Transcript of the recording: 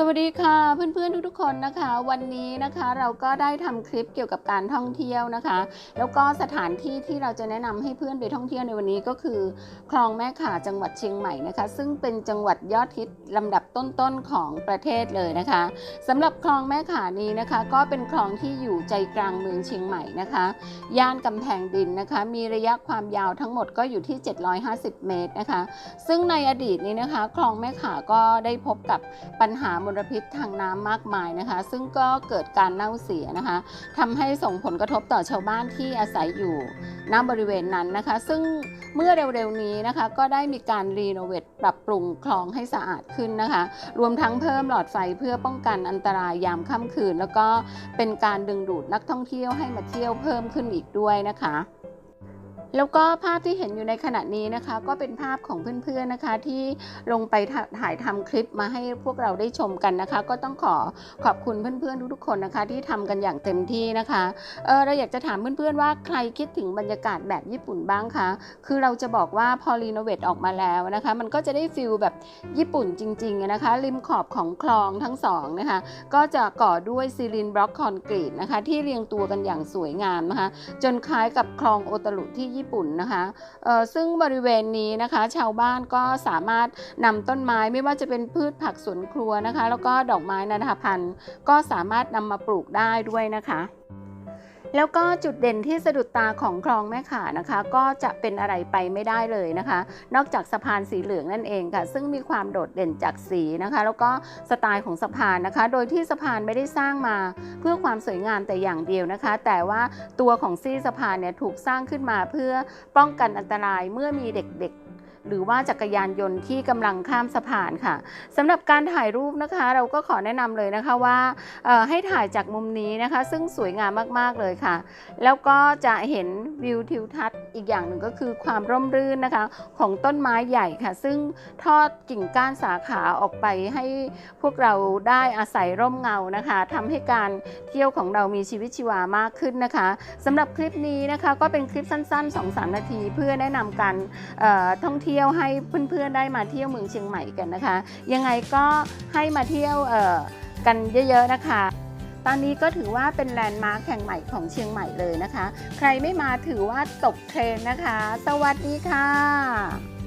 สวัสดีค่ะเพื่อนๆทุกๆคนนะคะ วันนี้นะคะเราก็ได้ทำคลิปเกี่ยวกับการท่องเที่ยวนะคะ แล้วก็สถานที่ที่เราจะแนะนำให้เพื่อนไปท่องเที่ยวในวันนี้ก็คือคลองแม่ข่าจังหวัดเชียงใหม่นะคะ ซึ่งเป็นจังหวัดยอดฮิตลำดับต้นๆของประเทศเลยนะคะสำหรับคลองแม่ข่านี้นะคะ ก็เป็นคลองที่อยู่ใจกลางเมืองเชียงใหม่นะคะ ย่านกำแพงดินนะคะ มีระยะความยาวทั้งหมดก็อยู่ที่ 750 เมตรนะคะ ซึ่งในอดีตนี้นะคะ คลองแม่ข่าก็ได้พบกับปัญหามลพิษทางน้ำมากมายนะคะ ซึ่งก็เกิดการเน่าเสียนะคะทำให้ส่งผลกระทบต่อชาวบ้านที่อาศัยอยู่ณบริเวณนั้นนะคะ ซึ่งเมื่อเร็วๆนี้นะคะ ก็ได้มีการรีโนเวทปรับปรุงคลองให้สะอาดขึ้นนะคะ รวมทั้งเพิ่มหลอดไฟเพื่อป้องกันอันตรายยามค่ำคืน แล้วก็เป็นการดึงดูดนักท่องเที่ยวให้มาเที่ยวเพิ่มขึ้นอีกด้วยนะคะ แล้วก็ภาพที่เห็นอยู่ในขณะนี้นะคะ ก็เป็นภาพของเพื่อนๆนะคะ ที่ลงไปถ่ายทำคลิปมาให้พวกเราได้ชมกันนะคะ ก็ต้องขอขอบคุณเพื่อนๆทุกๆคนนะคะ ที่ทำกันอย่างเต็มที่นะคะเออเราอยากจะถามเพื่อนๆว่าใครคิดถึงบรรยากาศแบบญี่ปุ่นบ้างคะคือเราจะบอกว่าพอรีโนเวทออกมาแล้วนะคะ มันก็จะได้ฟิลแบบญี่ปุ่นจริงๆนะคะ ริมขอบของคลองทั้งสองนะคะ ก็จะก่อด้วยซีลินบล็อกคอนกรีตนะคะ ที่เรียงตัวกันอย่างสวยงามนะคะ จนคล้ายกับคลองโอตารุที่ญี่ปุ่นนะคะซึ่งบริเวณนี้นะคะ ชาวบ้านก็สามารถนำต้นไม้ไม่ว่าจะเป็นพืชผักสวนครัวนะคะ แล้วก็ดอกไม้นานาพันธุ์ก็สามารถนำมาปลูกได้ด้วยนะคะ แล้วก็จุดเด่นที่สะดุดตาของคลองแม่ข่านะคะ ก็จะเป็นอะไรไปไม่ได้เลยนะคะ นอกจากสะพานสีเหลืองนั่นเองค่ะ ซึ่งมีความโดดเด่นจากสีนะคะ แล้วก็สไตล์ของสะพานนะคะ โดยที่สะพานไม่ได้สร้างมา เพื่อความสวยงามแต่อย่างเดียวนะคะ แต่ว่าตัวของซี่สะพานเนี่ยถูกสร้างขึ้นมาเพื่อป้องกันอันตรายเมื่อมีเด็กๆ หรือว่าจักรยานยนต์ที่กำลังข้ามสะพานค่ะสำหรับการถ่ายรูปนะคะ เราก็ขอแนะนำเลยนะคะว่าให้ถ่ายจากมุมนี้นะคะ ซึ่งสวยงามมากๆเลยค่ะ แล้วก็จะเห็นวิวทิวทัศน์อีกอย่างหนึ่งก็คือความร่มรื่นนะคะของต้นไม้ใหญ่ค่ะ ซึ่งทอดกิ่งก้านสาขาออกไปให้พวกเราได้อาศัยร่มเงานะคะทำให้การเที่ยวของเรามีชีวิตชีวามากขึ้นนะคะสำหรับคลิปนี้นะคะก็เป็นคลิปสั้นๆ 2-3 นาที เพื่อแนะนำการท่องเที่ยวที่ยวให้เพื่อนๆได้มาเที่ยวเมืองเชียงใหม่กันนะคะ ยังไงก็ให้มาเที่ยวกันเยอะๆนะคะ ตอนนี้ก็ถือว่าเป็นแลนด์มาร์คแห่งใหม่ของเชียงใหม่เลยนะคะ ใครไม่มาถือว่าตกเทรนนะคะ สวัสดีค่ะ